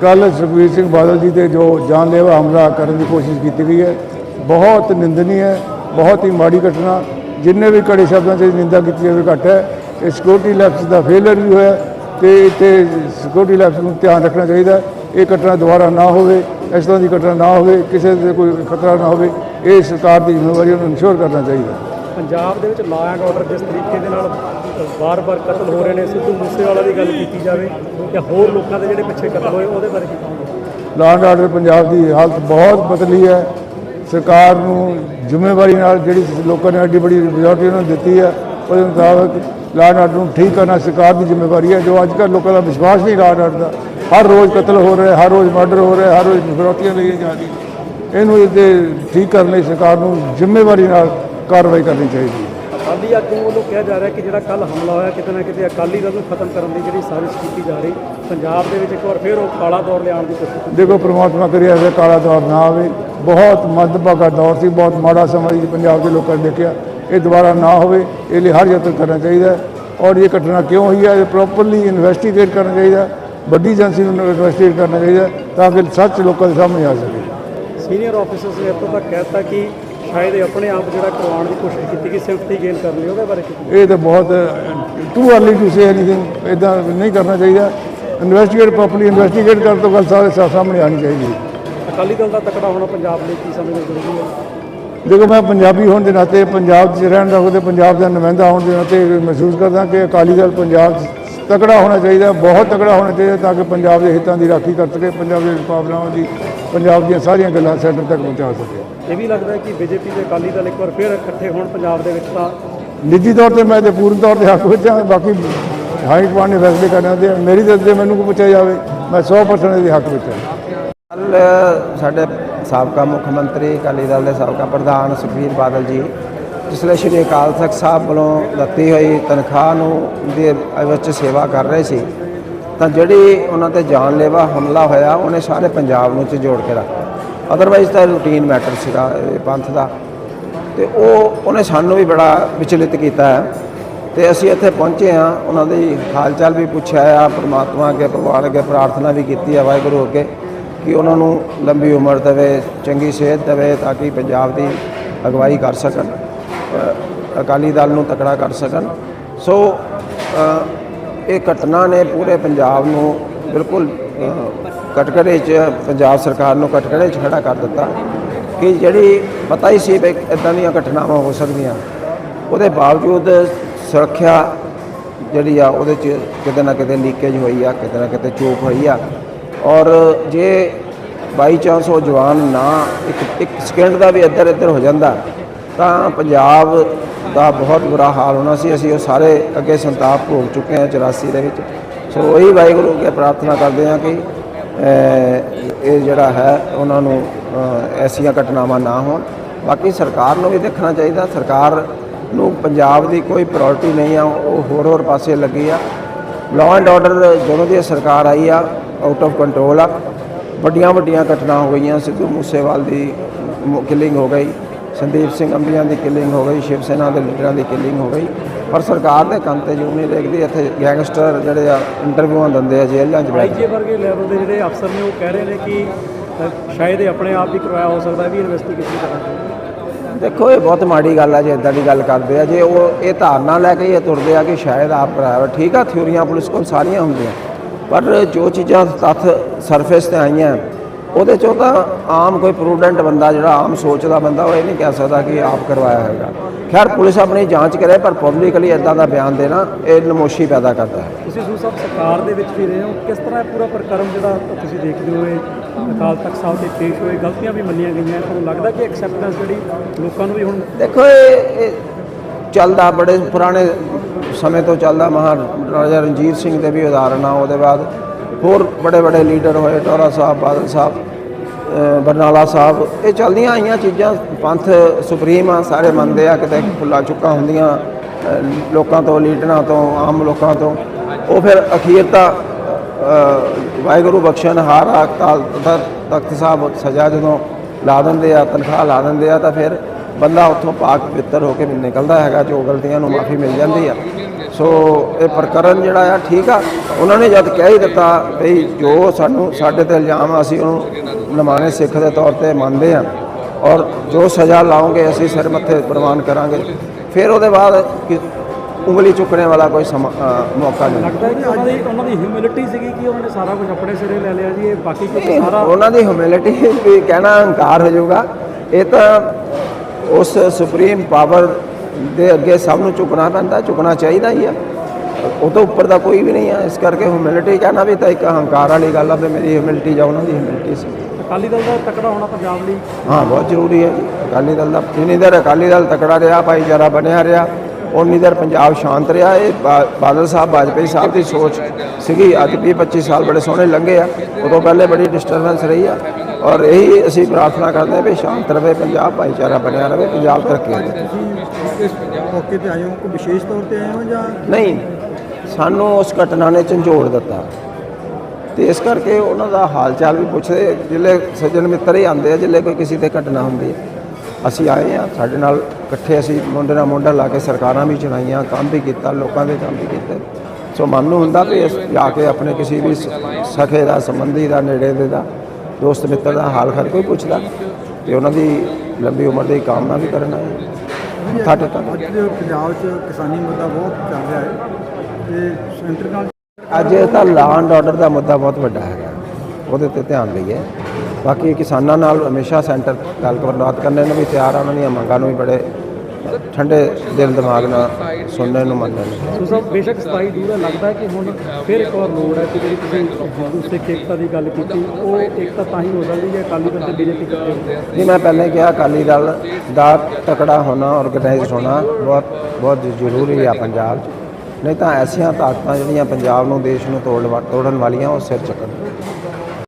ਕੱਲ ਸੁਖਬੀਰ ਸਿੰਘ ਬਾਦਲ ਜੀ ਤੇ ਜੋ ਜਾਨਲੇਵਾ ਹਮਲਾ ਕਰਨ ਦੀ ਕੋਸ਼ਿਸ਼ ਕੀਤੀ ਗਈ ਹੈ, ਬਹੁਤ ਨਿੰਦਨੀ ਹੈ ਬਹੁਤ ਹੀ ਮਾੜੀ ਘਟਨਾ, ਜਿੰਨੇ ਵੀ ਕੜੇ ਸ਼ਬਦਾਂ 'ਚ ਨਿੰਦਾ ਕੀਤੀ ਜਾਵੇ ਘੱਟ ਹੈ। ਇਹ ਸਿਕਿਉਰਿਟੀ ਲੈਪਸ ਦਾ ਫੇਲਰ ਵੀ ਹੋਇਆ ਤੇ ਤੇ ਸਿਕਿਉਰਿਟੀ ਲੈਪਸ ਨੂੰ ਧਿਆਨ ਰੱਖਣਾ ਚਾਹੀਦਾ ਇਹ ਘਟਨਾ ਦੁਬਾਰਾ ਨਾ ਹੋਵੇ, ਇਸ ਤਰ੍ਹਾਂ ਦੀ ਘਟਨਾ ਨਾ ਹੋਵੇ, ਕਿਸੇ ਦੇ ਕੋਈ ਖਤਰਾ ਨਾ ਹੋਵੇ, ਇਹ ਸਰਕਾਰ ਦੀ ਜ਼ਿੰਮੇਵਾਰੀ ਨੂੰ ਇਨਸ਼ੋਰ ਕਰਨਾ ਚਾਹੀਦਾ ਪੰਜਾਬ ਦੇ ਵਿੱਚ ਲਾ ਐਂਡ ਆਰਡਰ ਜਿਸ ਤਰੀਕੇ ਦੇ ਨਾਲ ਵਾਰ-ਵਾਰ ਕਤਲ ਹੋ ਰਹੇ ਨੇ, ਸਿੱਧੂ ਮੂਸੇਵਾਲਾ ਦੀ ਗੱਲ ਕੀਤੀ ਜਾਵੇ ਜਾਂ ਹੋਰ ਲੋਕਾਂ ਦੇ ਜਿਹੜੇ ਪਿੱਛੇ ਕਤਲ ਹੋਏ, ਉਹਦੇ ਬਾਰੇ ਕੀ ਕਹੋਗੇ? ਲਾਅ ਐਂਡ ਆਰਡਰ ਪੰਜਾਬ ਦੀ ਹਾਲਤ ਬਹੁਤ ਬਦਲੀ ਹੈ। ਸਰਕਾਰ ਨੂੰ ਜ਼ਿੰਮੇਵਾਰੀ ਨਾਲ ਜਿਹੜੀ ਲੋਕਾਂ ਨੇ ਐਡੀ ਬੜੀ ਮੈਜੋਰਟੀ ਨੂੰ ਦਿੱਤੀ ਹੈ, ਉਹਦੇ ਮੁਤਾਬਕ ਲਾ ਐਂਡ ਆਰਡਰ ਨੂੰ ਠੀਕ ਕਰਨਾ ਸਰਕਾਰ ਦੀ ਜ਼ਿੰਮੇਵਾਰੀ ਹੈ, ਜੋ ਅੱਜ ਕੱਲ੍ਹ ਲੋਕਾਂ ਦਾ ਵਿਸ਼ਵਾਸ ਨਹੀਂ ਲਾਅ ਐਂਡ ਆਰਡਰ ਦਾ। ਹਰ ਰੋਜ਼ ਕਤਲ ਹੋ ਰਿਹਾ, ਹਰ ਰੋਜ਼ ਮਰਡਰ ਹੋ ਰਿਹਾ, ਹਰ ਰੋਜ਼ ਫਿਰੌਤੀਆਂ ਲਈਆਂ ਜਾ ਰਹੀਆਂ। ਇਹਨੂੰ ਇਹਦੇ ਠੀਕ ਕਰਨ ਲਈ ਸਰਕਾਰ ਨੂੰ ਜ਼ਿੰਮੇਵਾਰੀ ਨਾਲ ਕਾਰਵਾਈ ਕਰਨੀ ਚਾਹੀਦੀ ਹੈ। ਅਕਾਲੀ ਆਗੂ ਵੱਲੋਂ ਕਿਹਾ ਜਾ ਰਿਹਾ ਕਿ ਜਿਹੜਾ ਕੱਲ ਹਮਲਾ ਹੋਇਆ ਕਿਤੇ ਨਾ ਕਿਤੇ ਅਕਾਲੀ ਦਲ ਨੂੰ ਖਤਮ ਕਰਨ ਦੀ ਜਿਹੜੀ ਸਾਜ਼ਿਸ਼ ਕੀਤੀ ਜਾ ਰਹੀ ਪੰਜਾਬ ਦੇ ਵਿੱਚ ਇੱਕ ਵਾਰ ਫਿਰ ਉਹ ਕਾਲਾ ਦੌਰ ਲਿਆਉਣ ਦੀ ਕੋਸ਼ਿਸ਼ ਦੇਖੋ ਪ੍ਰਮਾਤਮਾ ਕਰਿਆ ਐਸਾ ਕਾਲਾ ਦੌਰ ਨਾ ਆਵੇ। ਬਹੁਤ ਮੰਦਭਾਗਾ ਦੌਰ ਸੀ ਬਹੁਤ ਮਾੜਾ ਸਮਾਂ ਸੀ ਪੰਜਾਬ ਦੇ ਲੋਕਾਂ ਨੇ ਦੇਖਿਆ। ਇਹ ਦੁਬਾਰਾ ਨਾ ਹੋਵੇ ਇਹ ਲਈ ਹਰ ਯਤਨ ਕਰਨਾ ਚਾਹੀਦਾ ਹੈ। ਔਰ ਇਹ ਘਟਨਾ ਕਿਉਂ ਹੋਈ ਹੈ ਇਹ ਪ੍ਰੋਪਰਲੀ ਇਨਵੈਸਟੀਗੇਟ ਕਰਨਾ ਚਾਹੀਦਾ। ਵੱਡੀ ਏਜੰਸੀ ਨੂੰ ਇਨਵੈਸਟੀਗੇਟ ਕਰਨਾ ਚਾਹੀਦਾ ਤਾਂ ਕਿ ਸੱਚ ਲੋਕਾਂ ਦੇ ਸਾਹਮਣੇ ਆ ਸਕੇ। ਸੀਨੀਅਰ ਆਫੀਸਰਸ ਨੇ ਇੱਥੋਂ ਤੱਕ ਕਹਿਤਾ ਕਿ ਸ਼ਾਇਦ ਇਹ ਆਪਣੇ ਆਪ ਜਿਹੜਾ ਕਰਵਾਉਣ ਦੀ ਕੋਸ਼ਿਸ਼ ਕੀਤੀ ਕਿ ਸਿੰਪਥੀ ਗੇਨ ਕਰ ਲਈ ਉਹਦੇ ਬਾਰੇ? ਇਹ ਤਾਂ ਬਹੁਤ too early to say anything ਇਦਾਂ ਨਹੀਂ ਕਰਨਾ ਚਾਹੀਦਾ। ਇਨਵੈਸਟੀਗੇਟ ਪ੍ਰੋਪਰਲੀ ਇਨਵੈਸਟੀਗੇਟ ਕਰਨ ਤੋਂ ਗੱਲ ਸਾਰੇ ਸਾਹਮਣੇ ਆਣੀ ਚਾਹੀਦੀ। ਹੈ ਅਕਾਲੀ ਦਲ ਦਾ ਤਕੜਾ ਹੋਣਾ ਪੰਜਾਬ ਲਈ ਕੀ ਸਮਝਦੇ ਜ਼ਰੂਰੀ ਹੈ ਦੇਖੋ ਮੈਂ ਪੰਜਾਬੀ ਹੋਣ ਦੇ ਨਾਤੇ ਪੰਜਾਬ 'ਚ ਰਹਿਣ ਦਾ ਉਹਦੇ ਪੰਜਾਬ ਦਾ ਨੁਮਾਇੰਦਾ ਹੋਣ ਦੇ ਨਾਤੇ ਮਹਿਸੂਸ ਕਰਦਾ ਕਿ ਅਕਾਲੀ ਦਲ ਪੰਜਾਬ 'ਚ ਤਕੜਾ ਹੋਣਾ ਚਾਹੀਦਾ ਬਹੁਤ ਤਕੜਾ ਹੋਣਾ ਚਾਹੀਦਾ ਤਾਂ ਕਿ ਪੰਜਾਬ ਦੇ ਹਿੱਤਾਂ ਦੀ ਰਾਖੀ ਕਰ ਸਕੇ ਪੰਜਾਬ ਦੇ ਭਾਵਨਾਵਾਂ ਦੀ ਪੰਜਾਬ ਦੀਆਂ ਸਾਰੀਆਂ ਗੱਲਾਂ ਸੈਂਟਰ ਤੱਕ ਪਹੁੰਚਾ ਸਕੇ। ਇਹ ਵੀ ਲੱਗਦਾ ਹੈ ਕਿ ਬੀਜੇਪੀ ਤੇ ਅਕਾਲੀ ਦਲ ਇੱਕ ਵਾਰ ਫਿਰ ਇਕੱਠੇ ਹੋਣ ਪੰਜਾਬ ਦੇ ਵਿੱਚ ਤਾਂ ਨਿੱਜੀ ਤੌਰ ਤੇ ਮੈਂ ਤੇ ਪੂਰਨ ਤੌਰ ਤੇ ਹੱਕ ਵਿੱਚ ਹਾਂ ਬਾਕੀ ਹਾਈ ਕਮਾਂਡ ਨੇ ਫੈਸਲੇ ਕਰਨਾ ਤੇ ਮੇਰੀ ਤੇ ਮੈਨੂੰ ਕੋਈ ਪੁੱਛਿਆ ਜਾਵੇ ਮੈਂ 100% ਦੇ ਹੱਕ ਵਿੱਚ ਹਾਂ। ਕੱਲ ਸਾਡੇ ਸਾਬਕਾ ਮੁੱਖ ਮੰਤਰੀ ਅਕਾਲੀ ਦਲ ਦੇ ਸਾਬਕਾ ਪ੍ਰਧਾਨ ਸੁਖਬੀਰ ਬਾਦਲ ਜੀ ਜਿਸਲੇ ਸ਼੍ਰੀ ਅਕਾਲ ਤਖਤ ਸਾਹਿਬ ਵੱਲੋਂ ਦਿੱਤੀ ਹੋਈ ਤਨਖਾਹ ਨੂੰ ਦੇ ਵਿੱਚ ਸੇਵਾ ਕਰ ਰਹੇ ਸੀ, ਤਾਂ ਜਿਹੜੀ ਉਹਨਾਂ ਤੇ ਜਾਨਲੇਵਾ ਹਮਲਾ ਹੋਇਆ, ਉਹਨੇ ਸਾਰੇ ਪੰਜਾਬ ਨੂੰ 'ਚ ਜੋੜ ਕੇ ਰੱਖਿਆ ਅਦਰਵਾਈਜ਼ ਤਾਂ ਰੂਟੀਨ ਮੈਟਰ ਸੀਗਾ, ਇਹ ਪੰਥ ਦਾ। ਤੇ ਉਹ, ਉਹਨੇ ਸਾਨੂੰ ਵੀ ਬੜਾ ਵਿਚਲਿਤ ਕੀਤਾ ਹੈ। ਤੇ ਅਸੀਂ ਇੱਥੇ ਪਹੁੰਚੇ ਹਾਂ, ਉਹਨਾਂ ਦੀ ਹਾਲ ਚਾਲ ਵੀ ਪੁੱਛਿਆ ਆ, ਪ੍ਰਮਾਤਮਾ ਅੱਗੇ ਭਗਵਾਨ ਅੱਗੇ ਪ੍ਰਾਰਥਨਾ ਵੀ ਕੀਤੀ ਆ ਵਾਹਿਗੁਰੂ ਅੱਗੇ, ਕਿ ਉਹਨਾਂ ਨੂੰ ਲੰਬੀ ਉਮਰ ਦੇਵੇ, ਚੰਗੀ ਸਿਹਤ ਦੇਵੇ, ਤਾਂ ਕਿ ਪੰਜਾਬ ਦੀ ਅਗਵਾਈ ਕਰ ਸਕਣ। ਅਕਾਲੀ ਦਲ ਨੂੰ ਤਕੜਾ ਕਰ ਸਕਣ। ਸੋ ਇਹ ਘਟਨਾ ਨੇ ਪੂਰੇ ਪੰਜਾਬ ਨੂੰ ਬਿਲਕੁਲ ਕਟਕੜੇ 'ਚ, ਪੰਜਾਬ ਸਰਕਾਰ ਨੂੰ ਕਟਕੜੇ 'ਚ ਖੜਾ ਕਰ ਦਿੱਤਾ ਕਿ ਜਿਹੜੀ ਪਤਾ ਹੀ ਸੀ ਵੀ ਇਦਾਂ ਦੀਆਂ ਘਟਨਾਵਾਂ ਹੋ ਸਕਦੀਆਂ। ਉਹਦੇ ਬਾਵਜੂਦ ਸੁਰੱਖਿਆ ਜਿਹੜੀ ਆ, ਉਹਦੇ 'ਚ ਕਿਤੇ ਨਾ ਕਿਤੇ ਲੀਕੇਜ ਹੋਈ ਆ, ਕਿਤੇ ਨਾ ਕਿਤੇ ਚੋਪ ਹੋਈ ਆ। ਔਰ ਜੇ ਬਾਈ ਚਾਂਸ ਉਹ ਜਵਾਨ ਨਾ, ਇੱਕ ਇੱਕ ਸਕਿੰਟ ਦਾ ਵੀ ਇੱਧਰ ਇੱਧਰ ਹੋ ਜਾਂਦਾ ਤਾਂ ਪੰਜਾਬ ਦਾ ਬਹੁਤ ਬੁਰਾ ਹਾਲ ਹੋਣਾ ਸੀ। ਅਸੀਂ ਉਹ ਸਾਰੇ ਅੱਗੇ ਸੰਤਾਪ ਭੋਗ ਚੁੱਕੇ ਹਾਂ 84 ਦੇ ਵਿੱਚ। ਸੋ ਉਹੀ ਵਾਹਿਗੁਰੂ ਅੱਗੇ ਪ੍ਰਾਰਥਨਾ ਕਰਦੇ ਹਾਂ ਕਿ ਇਹ ਜਿਹੜਾ ਹੈ, ਉਹਨਾਂ ਨੂੰ ਐਸੀਆਂ ਘਟਨਾਵਾਂ ਨਾ ਹੋਣ। ਬਾਕੀ ਸਰਕਾਰ ਨੂੰ ਵੀ ਦੇਖਣਾ ਚਾਹੀਦਾ। ਸਰਕਾਰ ਨੂੰ ਪੰਜਾਬ ਦੀ ਕੋਈ ਪ੍ਰਾਇੋਰਟੀ ਨਹੀਂ ਆ। ਉਹ ਹੋਰ ਹੋਰ ਪਾਸੇ ਲੱਗੀ ਆ। ਲਾਅ ਐਂਡ ਆਰਡਰ ਜਦੋਂ ਦੀ ਸਰਕਾਰ ਆਈ ਆ ਆਊਟ ਆਫ ਕੰਟਰੋਲ ਆ। ਵੱਡੀਆਂ ਵੱਡੀਆਂ ਘਟਨਾ ਹੋ ਗਈਆਂ। ਸਿੱਧੂ ਮੂਸੇਵਾਲ ਦੀ ਕਿਲਿੰਗ ਹੋ ਗਈ। ਸੰਦੀਪ ਸਿੰਘ ਅੰਬੀਆਂ ਦੀ ਕਿਲਿੰਗ ਹੋ ਗਈ ਸ਼ਿਵ ਸੈਨਾ ਦੇ ਲੀਡਰਾਂ ਦੀ ਕਿਲਿੰਗ ਹੋ ਗਈ ਪਰ ਸਰਕਾਰ ਦੇ ਕੰਨ ਤੇ ਜੂ ਨਹੀਂ ਦੇਖਦੀ ਇੱਥੇ ਗੈਂਗਸਟਰ ਜਿਹੜੇ ਆ ਇੰਟਰਵਿਊਆਂ ਦਿੰਦੇ ਆ ਜੇਲ੍ਹਾਂ 'ਚ ਬੈਠ ਕੇ। ਵਰਗੇ ਲੈਵਲ ਦੇ ਜਿਹੜੇ ਅਫਸਰ ਨੇ ਉਹ ਕਹਿ ਰਹੇ ਨੇ ਕਿ ਸ਼ਾਇਦ ਇਹ ਆਪਣੇ ਆਪ ਵੀ ਕਰਵਾਇਆ ਹੋ ਸਕਦਾ ਵੀ ਇਨਵੈਸਟੀਗੇਸ਼ਨ ਕਰਾਂਗੇ ਦੇਖੋ ਇਹ ਬਹੁਤ ਮਾੜੀ ਗੱਲ ਆ ਜੇ ਇਦਾਂ ਦੀ ਗੱਲ ਕਰਦੇ ਆ ਜੇ ਉਹ ਇਹ ਧਾਰਨਾ ਲੈ ਕੇ ਇਹ ਤੁਰਦੇ ਆ ਕਿ ਸ਼ਾਇਦ ਆਪ ਪ੍ਰਾਈਵੇਟ ਠੀਕ ਆ ਥਿਊਰੀਆਂ ਪੁਲਿਸ ਕੋਲ ਸਾਰੀਆਂ ਹੁੰਦੀਆਂ ਪਰ ਜੋ ਚੀਜ਼ਾਂ ਤੱਥ ਸਰਫੇਸ ਤੇ ਆਈਆਂ ਉਹਦੇ ਚੋਂ ਤਾਂ ਆਮ ਕੋਈ ਪ੍ਰੂਡੈਂਟ ਬੰਦਾ ਜਿਹੜਾ ਆਮ ਸੋਚਦਾ ਬੰਦਾ ਉਹ ਇਹ ਨਹੀਂ ਕਹਿ ਸਕਦਾ ਕਿ ਆਪ ਕਰਵਾਇਆ ਹੋਵੇਗਾ ਖੈਰ ਪੁਲਿਸ ਆਪਣੀ ਜਾਂਚ ਕਰੇ ਪਰ ਪਬਲਿਕਲੀ ਇਦਾਂ ਦਾ ਬਿਆਨ ਦੇਣਾ ਇਹ ਨਮੋਸ਼ੀ ਪੈਦਾ ਕਰਦਾ ਹੈ। ਤੁਸੀਂ ਸੂ ਸਾਹਿਬ ਸਰਕਾਰ ਦੇ ਵਿੱਚ ਵੀ ਰਹੇ ਹੋ ਕਿਸ ਤਰ੍ਹਾਂ ਇਹ ਪੂਰਾ ਪ੍ਰਕਰਮ ਜਿਹੜਾ ਤੁਸੀਂ ਦੇਖਦੇ ਹੋ ਇਹ ਅਕਾਲ ਤਖਤ ਸਾਹਿਬ ਤੇ ਪੇਸ਼ ਹੋਏ ਗਲਤੀਆਂ ਵੀ ਮੰਨੀਆਂ ਗਈਆਂ ਤੁਹਾਨੂੰ ਲੱਗਦਾ ਕਿ ਐਕਸੈਪਟੈਂਸ ਜਿਹੜੀ ਲੋਕਾਂ ਨੂੰ ਵੀ ਹੁਣ ਦੇਖੋ ਇਹ ਚੱਲਦਾ ਬੜੇ ਪੁਰਾਣੇ ਸਮੇਂ ਤੋਂ ਚੱਲਦਾ ਮਹਾਰਾਜਾ ਰਣਜੀਤ ਸਿੰਘ ਦੇ ਵੀ ਉਦਾਹਰਣ ਆ ਉਹਦੇ ਬਾਅਦ ਹੋਰ ਬੜੇ ਬੜੇ ਲੀਡਰ ਹੋਏ ਟੋਰਾ ਸਾਹਿਬ ਬਾਦਲ ਸਾਹਿਬ। ਬਰਨਾਲਾ ਸਾਹਿਬ, ਇਹ ਚੱਲਦੀਆਂ ਆਈਆਂ ਚੀਜ਼ਾਂ, ਪੰਥ ਸੁਪਰੀਮ ਆ, ਸਾਰੇ ਮੰਨਦੇ ਆ, ਕਿਤੇ ਫੁੱਲਾ ਚੁੱਕਾ ਹੁੰਦੀਆਂ ਲੋਕਾਂ ਤੋਂ, ਲੀਡਰਾਂ ਤੋਂ, ਆਮ ਲੋਕਾਂ ਤੋਂ। ਉਹ ਫਿਰ ਅਖੀਰ ਤਾਂ ਵਾਹਿਗੁਰੂ ਬਖਸ਼ਣ, ਹਾਰ ਅਕਾਲ ਤਖਤ ਸਾਹਿਬ ਸਜ਼ਾ ਜਦੋਂ ਲਾ ਦਿੰਦੇ ਆ, ਤਨਖਾਹ ਲਾ ਦਿੰਦੇ ਆ, ਤਾਂ ਫਿਰ ਬੰਦਾ ਉੱਥੋਂ ਪਾਕ ਪਵਿੱਤਰ ਹੋ ਕੇ ਨਿਕਲਦਾ ਹੈਗਾ, ਜੋ ਗਲਤੀਆਂ ਨੂੰ ਮਾਫੀ ਮਿਲ ਜਾਂਦੀ ਆ। ਸੋ ਇਹ ਪ੍ਰਕਰਨ ਜਿਹੜਾ ਆ, ਠੀਕ ਆ। ਉਹਨਾਂ ਨੇ ਜਦ ਕਹਿ ਹੀ ਦਿੱਤਾ ਵੀ ਜੋ ਸਾਨੂੰ ਸਾਡੇ ਤੇ ਇਲਜ਼ਾਮ ਆ, ਅਸੀਂ ਉਹਨੂੰ ਨਮਾਣੇ ਸਿੱਖ ਦੇ ਤੌਰ ਤੇ ਮੰਨਦੇ ਆ। ਔਰ ਜੋ ਸਜ਼ਾ ਲਾਉਂਗੇ ਅਸੀਂ ਸਿਰ ਮੱਥੇ ਪ੍ਰਵਾਨ ਕਰਾਂਗੇ। ਫਿਰ ਉਹਦੇ ਬਾਅਦ ਉਂਗਲੀ ਚੁੱਕਣੇ ਵਾਲਾ ਕੋਈ ਮੌਕਾ ਨਹੀਂ। ਲੱਗਦਾ ਕਿ ਉਹਨਾਂ ਦੀ ਉਹਨਾਂ ਦੀ ਹਿਊਮਿਲਿਟੀ ਸੀਗੀ ਕਿ ਉਹਨਾਂ ਨੇ ਸਾਰਾ ਕੁਝ ਆਪਣੇ ਸਿਰੇ ਲੈ ਲਿਆ ਜੀ ਇਹ ਬਾਕੀ ਕੁਝ ਸਾਰਾ ਉਹਨਾਂ ਦੀ ਹਿਊਮਿਲਿਟੀ ਵੀ ਕਹਿਣਾ ਹੰਕਾਰ ਹੋ ਜਾਊਗਾ। ਇਹ ਤਾਂ ਉਸ ਸੁਪਰੀਮ ਪਾਵਰ ਦੇ ਅੱਗੇ ਸਭ ਨੂੰ ਝੁਕਣਾ ਪੈਂਦਾ ਝੁਕਣਾ ਚਾਹੀਦਾ ਹੀ ਆ। ਉਹ ਤੋਂ ਉੱਪਰ ਦਾ ਕੋਈ ਵੀ ਨਹੀਂ ਆ। ਇਸ ਕਰਕੇ ਹਿਊਮਿਲਿਟੀ ਕਹਿਣਾ ਵੀ ਤਾਂ ਇੱਕ ਹੰਕਾਰ ਵਾਲੀ ਗੱਲ ਆ ਵੀ ਮੇਰੀ ਹਿਊਮਿਲਿਟੀ ਜਾਂ ਉਹਨਾਂ ਦੀ ਹਿਊਮਿਲਿਟੀ ਸੀ। ਅਕਾਲੀ ਦਲ ਦਾ ਤਕੜਾ ਹੋਣਾ ਪੰਜਾਬ ਲਈ ਹਾਂ ਬਹੁਤ ਜ਼ਰੂਰੀ ਹੈ ਜੀ। ਅਕਾਲੀ ਦਲ ਦਾ ਜਿੰਨੀ ਦੇਰ ਅਕਾਲੀ ਦਲ ਤਕੜਾ ਰਿਹਾ ਭਾਈਚਾਰਾ ਬਣਿਆ ਰਿਹਾ ਉਨੀ ਦੇਰ ਪੰਜਾਬ ਸ਼ਾਂਤ ਰਿਹਾ। ਇਹ ਬਾਦਲ ਸਾਹਿਬ ਵਾਜਪੇਈ ਸਾਹਿਬ ਦੀ ਸੋਚ ਸੀਗੀ ਅੱਜ 20 25 ਸਾਲ ਬੜੇ ਸੋਹਣੇ ਲੰਘੇ ਆ। ਉਦੋਂ ਪਹਿਲੇ ਬੜੀ ਡਿਸਟਰਬੈਂਸ ਰਹੀ ਆ। ਔਰ ਇਹੀ ਅਸੀਂ ਪ੍ਰਾਰਥਨਾ ਕਰਦੇ ਹਾਂ ਵੀ ਸ਼ਾਂਤ ਰਵੇ ਪੰਜਾਬ ਭਾਈਚਾਰਾ ਬਣਿਆ ਰਵੇ ਪੰਜਾਬ ਤਰੱਕੀ ਕਰੇ ਤੁਸੀਂ ਇਸ ਮੌਕੇ ਤੇ ਆਏ ਹੋ ਕੋਈ ਵਿਸ਼ੇਸ਼ ਤੌਰ ਤੇ ਆਏ ਹੋ ਜਾਂ ਨਹੀਂ ਸਾਨੂੰ ਉਸ ਘਟਨਾ ਨੇ ਝੰਜੋੜ ਦਿੱਤਾ। ਤੇ ਇਸ ਕਰਕੇ ਉਹਨਾਂ ਦਾ ਹਾਲ ਚਾਲ ਵੀ ਪੁੱਛਦੇ ਜਿੱਲੇ ਸੱਜਣ ਮਿੱਤਰ ਹੀ ਆਉਂਦੇ ਆ ਜਿੱਲੇ ਕੋਈ ਕਿਸੇ ਤੇ ਘਟਨਾ ਹੁੰਦੀ ਹੈ ਅਸੀਂ ਆਏ ਆ ਸਾਡੇ ਨਾਲ ਇਕੱਠੇ ਅਸੀਂ ਮੁੰਡੇ ਨਾਲ ਮੁੰਡਾ ਲਾ ਕੇ ਸਰਕਾਰਾਂ ਵੀ ਚਲਾਈਆਂ ਕੰਮ ਵੀ ਕੀਤਾ ਲੋਕਾਂ ਦੇ ਕੰਮ ਵੀ ਕੀਤੇ। ਸੋ ਮਨ ਨੂੰ ਹੁੰਦਾ ਵੀ ਇਸ ਜਾ ਕੇ ਆਪਣੇ ਕਿਸੇ ਵੀ ਸਖੇ ਦਾ ਸੰਬੰਧੀ ਦਾ ਨੇੜੇ ਦੇ ਦਾ ਦੋਸਤ ਮਿੱਤਰ ਦਾ ਹਾਲ ਹਰ ਕੋਈ ਪੁੱਛਦਾ ਤੇ ਉਹਨਾਂ ਦੀ ਲੰਬੀ ਉਮਰ ਦੀ ਕਾਮਨਾ ਵੀ ਕਰਨਾ ਹੈ ਅੱਜ ਪੰਜਾਬ 'ਚ ਕਿਸਾਨੀ ਮੁੱਦਾ ਬਹੁਤ ਚੱਲ ਰਿਹਾ ਹੈ ਤੇ ਸੈਂਟਰ ਨਾਲ ਅੱਜ ਤਾਂ ਲਾਅ ਐਂਡ ਆਰਡਰ ਦਾ ਮੁੱਦਾ ਬਹੁਤ ਵੱਡਾ ਹੈਗਾ। ਉਹਦੇ ਤੇ ਧਿਆਨ ਦਈਏ। ਬਾਕੀ ਕਿਸਾਨਾਂ ਨਾਲ ਹਮੇਸ਼ਾ ਸੈਂਟਰ ਗੱਲਬਾਤ ਕਰਨੇ ਨੂੰ ਵੀ ਤਿਆਰ ਆ ਉਹਨਾਂ ਦੀਆਂ ਮੰਗਾਂ ਨੂੰ ਵੀ ਬੜੇ ਠੰਡੇ ਦਿਲ ਦਿਮਾਗ ਨਾਲ ਸੁਣਨ ਨੂੰ ਮੰਨਣ ਨੂੰ। ਸੋ ਸਭ ਬੇਸ਼ੱਕ 27 ਦੂਰ ਹੈ ਲੱਗਦਾ ਹੈ ਕਿ ਹੁਣ ਫਿਰ ਇੱਕ ਵਾਰ ਲੋੜ ਹੈ ਕਿ ਜਿਹੜੀ ਤੁਸੀਂ ਹਿੰਦੂ ਸਿੱਖ ਏਕਤਾ ਦੀ ਗੱਲ ਕੀਤੀ ਉਹ ਏਕਤਾ ਤਾਂ ਹੀ ਹੋ ਸਕਦੀ ਹੈ ਅਕਾਲੀ ਦਲ ਤੇ ਬੀਜੇਪੀ ਆ ਜੀ ਮੈਂ ਪਹਿਲੇ ਕਿਹਾ ਅਕਾਲੀ ਦਲ ਦਾ ਤਕੜਾ ਹੋਣਾ ਆਰਗੇਨਾਈਜ਼ਡ ਹੋਣਾ ਬਹੁਤ ਬਹੁਤ ਜ਼ਰੂਰੀ ਆ ਪੰਜਾਬ 'ਚ। ਨਹੀਂ ਤਾਂ ਐਸੀਆਂ ਤਾਕਤਾਂ ਜਿਹੜੀਆਂ ਪੰਜਾਬ ਨੂੰ, ਦੇਸ਼ ਨੂੰ ਤੋੜਨ ਵਾ- ਤੋੜਨ ਵਾਲੀਆਂ, ਉਹ ਸਿਰ ਚੱਕਣ